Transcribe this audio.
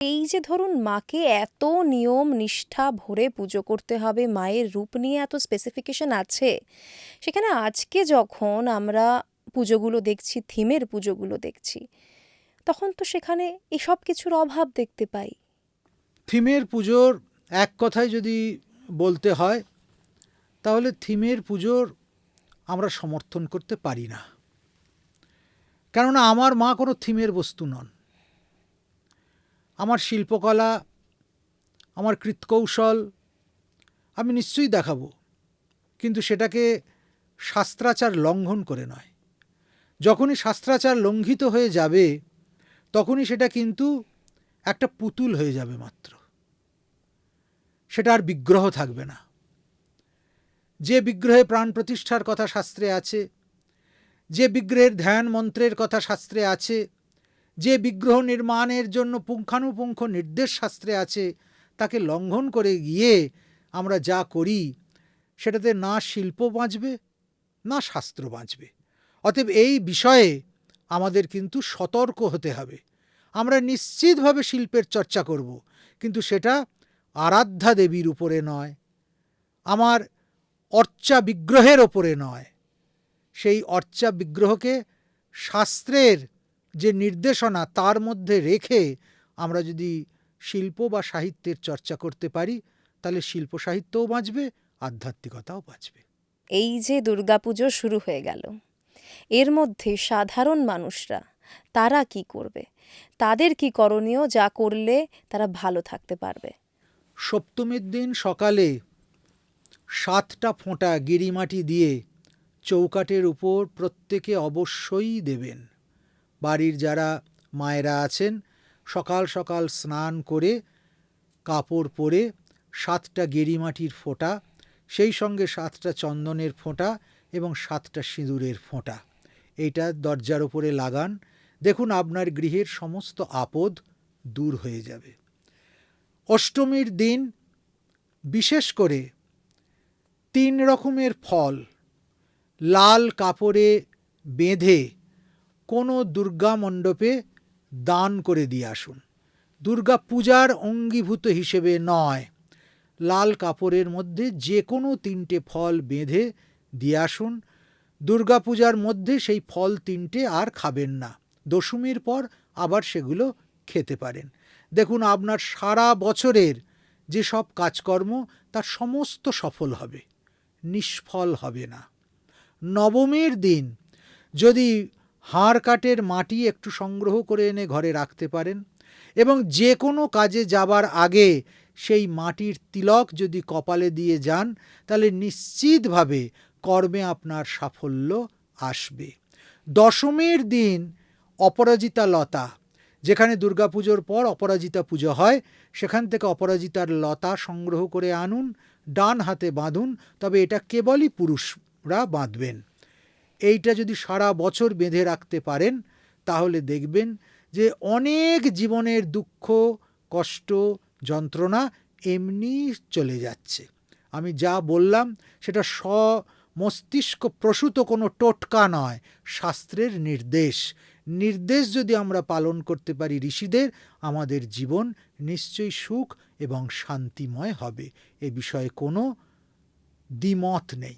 এই যে ধরুন মাকে এত নিয়ম, নিষ্ঠা ভরে পুজো করতে হবে, মায়ের রূপ নিয়ে এত স্পেসিফিকেশন আছে, সেখানে আজকে যখন আমরা পুজোগুলো দেখছি থিমের পুজোগুলো দেখছি, তখন তো সেখানে এসব কিছুর অভাব দেখতে পাই। থিমের পুজোর এক কথায় যদি বলতে হয়, তাহলে থিমের পুজোর আমরা সমর্থন করতে পারি না। কেননা আমার মা কোনো থিমের বস্তু নন। আমার শিল্পকলা, আমার কৃতকৌশল, আমি নিশ্চয়ই দেখাবো। কিন্তু সেটাকে শাস্ত্রাচার লঙ্ঘন করে নয়। যখনই শাস্ত্রাচার লঙ্ঘিত হয়ে যাবে, তখনই সেটা কিন্তু একটা পুতুল হয়ে যাবে মাত্র। সেটা আর বিগ্রহ থাকবে না। যে বিগ্রহে প্রাণ প্রতিষ্ঠার কথা শাস্ত্রে আছে, যে বিগ্রহের ধ্যান মন্ত্রের কথা শাস্ত্রে আছে যে বিগ্রহ নির্মাণের জন্য পুঙ্খানুপুঙ্খ নির্দেশ শাস্ত্রে আছে, তাকে লঙ্ঘন করে গিয়ে আমরা যা করি, সেটাতে না শিল্প বাঁচবে, না শাস্ত্র বাঁচবে। অতএব এই বিষয়ে আমাদের কিন্তু সতর্ক হতে হবে। আমরা নিশ্চিতভাবে শিল্পের চর্চা করব, কিন্তু সেটা আরাধ্যা দেবীর উপরে নয়, আমার অর্চা বিগ্রহের ওপরে নয়। সেই অর্চা বিগ্রহকে শাস্ত্রের যে নির্দেশনা তার মধ্যে রেখে আমরা যদি শিল্প বা সাহিত্যের চর্চা করতে পারি তাহলে শিল্প সাহিত্যও বাঁচবে আধ্যাত্মিকতাও বাঁচবে। এই যে দুর্গাপুজো শুরু হয়ে গেল এর মধ্যে সাধারণ মানুষরা তারা কি করবে? তাদের কি করণীয় যা করলে তারা ভালো থাকতে পারবে? সপ্তমীর দিন সকালে সাতটা ফোঁটা গিরিমাটি দিয়ে চৌকাটের উপর প্রত্যেকে অবশ্যই দেবেন। বাড়ির যারা মায়েরা আছেন, সকাল সকাল স্নান করে কাপড় পরে সাতটা গেরিমাটির ফোঁটা, সেই সঙ্গে সাতটা চন্দনের ফোঁটা এবং সাতটা সিঁদুরের ফোঁটা। এইটা দরজার ওপরে লাগান, দেখুন আপনার গৃহের সমস্ত আপদ দূর হয়ে যাবে। অষ্টমীর দিন বিশেষ করে তিন রকমের ফল, লাল কাপড়ে বেঁধে কোনো দুর্গা মণ্ডপে দান করে দিয়ে আসুন। দুর্গা পূজার অঙ্গীভূত হিসেবে নয়, লাল কাপড়ের মধ্যে যে কোনো তিনটে ফল বেঁধে দিয়ে আসুন। দুর্গা পূজার মধ্যে সেই ফল তিনটে আর খাবেন না। দশমীর পর আবার সেগুলো খেতে পারেন। দেখুন, আপনার সারা বছরের যে সব কাজকর্ম, তার সমস্ত সফল হবে, নিষ্ফল হবে না। নবমীর দিন যদি হাড় কাঠের মাটি একটু সংগ্রহ করে এনে ঘরে রাখতে পারেন এবং যে কোনো কাজে যাবার আগে সেই মাটির তিলক যদি কপালে দিয়ে যান, তাহলে নিশ্চিতভাবে কর্মে আপনার সাফল্য আসবে। দশমীর দিন অপরাজিতা লতা, যেখানে দুর্গাপুজোর পর অপরাজিতা পুজো হয়, সেখান থেকে অপরাজিতার লতা সংগ্রহ করে আনুন, ডান হাতে বাঁধুন, তবে এটা কেবলই পুরুষরা বাঁধবেন। এইটা যদি সারা বছর বেঁধে রাখতে পারেন, তাহলে দেখবেন যে অনেক জীবনের দুঃখ, কষ্ট, যন্ত্রণা এমনি চলে যাচ্ছে। আমি যা বললাম, সেটা স মস্তিষ্ক প্রসূত কোনো টোটকা নয়, শাস্ত্রের নির্দেশ। নির্দেশ যদি আমরা পালন করতে পারি ঋষিদের, আমাদের জীবন নিশ্চয়ই সুখ এবং শান্তিময় হবে। এ বিষয়ে কোনো দ্বিমত নেই।